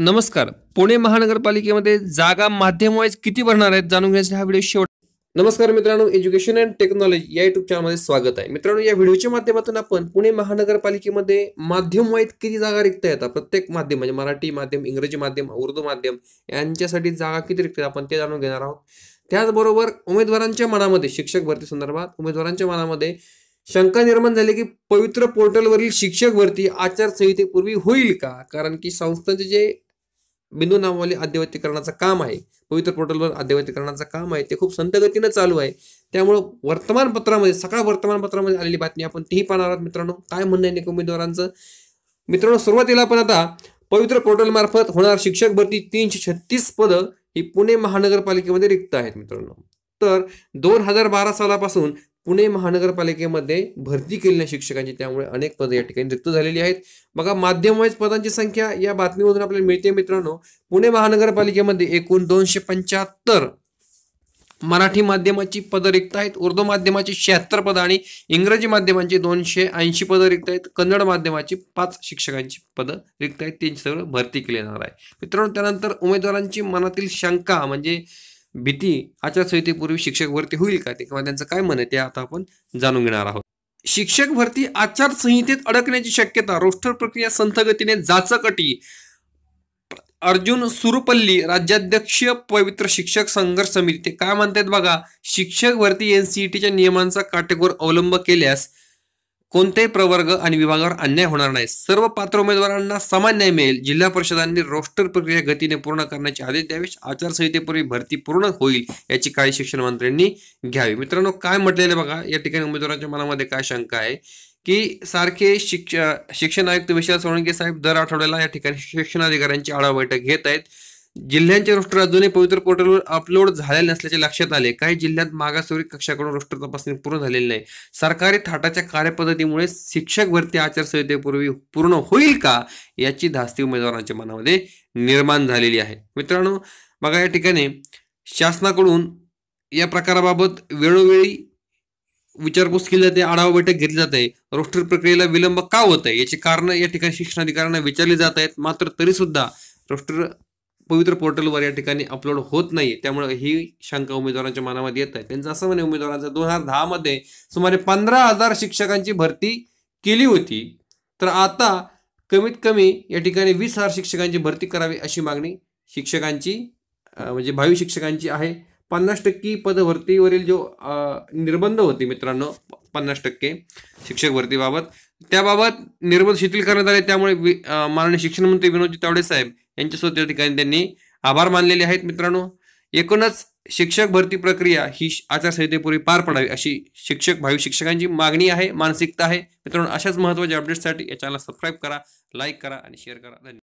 नमस्कार. पुणे महानगरपालिकेमध्ये जागा माध्यम वाईज किती भरणार आहेत जाणून घेण्याचा हा व्हिडिओ शेवट. नमस्कार मित्रांनो एज्युकेशन अँड टेक्नॉलॉजी या युट्यूब चॅनलमध्ये स्वागत आहे. मित्रांनो या व्हिडिओच्या माध्यमातून आपण पुणे महानगरपालिकेमध्ये माध्यम वाईज किती जागा रिक्त आहेत? प्रत्येक माध्यम म्हणजे मराठी माध्यम इंग्रजी माध्यम उर्दू माध्यम यांच्यासाठी जागा किती रिक्त आहेत? आपण ते जाणून घेणार आहोत. त्याचबरोबर उमेदवारांच्या मनामध्ये शिक्षक भरती संदर्भात उमेदवारांच्या मनामध्ये शंका निर्माण झाली की पवित्र पोर्टलवरील शिक्षक भरती आचारसंहितेपूर्वी होईल का? कारण की संस्थांचे जे बिंदू नावावली अद्यवतीकरणाचं काम आहे. पवित्र पोर्टलवर अद्ययावतीकरणाचं काम आहे. ते खूप संतगतीनं चालू आहे. त्यामुळं वर्तमानपत्रामध्ये सकाळ वर्तमानपत्रामध्ये आलेली बातमी आपण तीही पाहणार आहोत मित्रांनो. काय म्हणणं आहे उमेदवारांचं? मित्रांनो सुरुवातीला आपण आता पवित्र पोर्टलमार्फत होणार शिक्षक भरती तीनशे छत्तीस पदं ही पुणे महानगरपालिकेमध्ये रिक्त आहेत मित्रांनो. तर दोन हजार बारा सालापासून पुणे महानगरपालिकेमध्ये भरती केलेल्या शिक्षकांची त्यामुळे अनेक पदं या ठिकाणी रिक्त झालेली आहेत. बघा माध्यमवाईज पदांची संख्या या बातमीमधून आपल्याला मिळते मित्रांनो. पुणे महानगरपालिकेमध्ये एकूण दोनशे पंच्याहत्तर मराठी माध्यमाची पदं रिक्त आहेत. उर्दू माध्यमाची शहात्तर पदं आणि इंग्रजी माध्यमांची दोनशे ऐंशी पदं रिक्त आहेत. कन्नड माध्यमाची पाच शिक्षकांची पदं रिक्त आहेत. त्यांची सगळं भरती केली जाणार आहे. मित्रांनो त्यानंतर उमेदवारांची मनातील शंका म्हणजे भीती आचारसंहितेपूर्वी शिक्षक भरती होईल का? ते किंवा त्यांचं काय मन आहे ते आता आपण जाणून घेणार आहोत. शिक्षक भरती आचारसंहितेत अडकण्याची शक्यता रोस्टर प्रक्रिया संथ गतीने जाचकटी. अर्जुन सुरुपल्ली राज्याध्यक्ष पवित्र शिक्षक संघर्ष समिती. ते काय म्हणतात बघा? शिक्षक भरती एनसीईटीच्या नियमांचा काटेकोर अवलंब केल्यास कोणत्याही प्रवर्ग आणि विभागावर अन्याय होणार नाही. सर्व पात्र उमेदवारांना समान न्याय मिळेल. जिल्हा परिषदांनी रोस्टर प्रक्रिया गतीने पूर्ण करण्याचे आदेश द्यावे आचारसंहितेपूर्वी भरती पूर्ण होईल याची काळजी शिक्षण मंत्र्यांनी घ्यावी. मित्रांनो काय म्हटलेलं बघा या ठिकाणी उमेदवारांच्या मनामध्ये काय शंका आहे? की सारखे शिक्ष शिक्षण आयुक्त विशाल सोळंके साहेब दर आठवड्याला या ठिकाणी शिक्षणाधिकाऱ्यांची आढावा बैठक घेत आहेत. जिल्ह्यांचे रोस्टर अजूनही पवित्र पोर्टलवर अपलोड झालेले नसल्याचे लक्षात आले. काही जिल्ह्यात मागासवर्गीय कक्षाकडून रोस्टर तपासणी पूर्ण झालेली नाही. सरकारी थाटाच्या कार्यपद्धतीमुळे शिक्षक भरती आचारसंहितेपूर्वी पूर्ण होईल का याची धास्ती उमेदवारांच्या मनामध्ये निर्माण झालेली आहे. मित्रांनो बघा या ठिकाणी शासनाकडून या प्रकाराबाबत वेळोवेळी विचारपूस केली जाते आढावा बैठक घेतली जाते. रोस्टर प्रक्रियेला विलंब का होत आहे? याची कारण या ठिकाणी शिक्षणाधिकाऱ्यांना विचारली जात आहेत. मात्र तरी सुद्धा रोस्टर पवित्र पोर्टलवर या ठिकाणी अपलोड होत नाही त्यामुळे ही शंका उमेदवारांच्या मनामध्ये येत आहे. त्यांचं असं म्हणे उमेदवारांचं दोन हजार दहामध्ये सुमारे पंधरा हजार शिक्षकांची भरती केली होती. तर आता कमीत कमी या ठिकाणी वीस हजार शिक्षकांची भरती करावी अशी मागणी शिक्षकांची म्हणजे भावी शिक्षकांची आहे. पन्नास टक्के पदभरतीवरील जो निर्बंध होते मित्रांनो पन्नास टक्के शिक्षक भरतीबाबत त्याबाबत निर्बंध शिथिल करण्यात आले. त्यामुळे माननीय शिक्षण मंत्री विनोदजी तावडे साहेब यांच्यासोबत त्या ठिकाणी त्यांनी आभार मानलेले आहेत मित्रांनो. एकूणच शिक्षक भरती प्रक्रिया ही आचारसंहितेपूर्वी पार पडावी अशी शिक्षक भावी शिक्षकांची मागणी आहे मानसिकता आहे. मित्रांनो अशाच महत्त्वाच्या अपडेट्ससाठी या चॅनलला सबस्क्राईब करा लाईक करा आणि शेअर करा. धन्यवाद.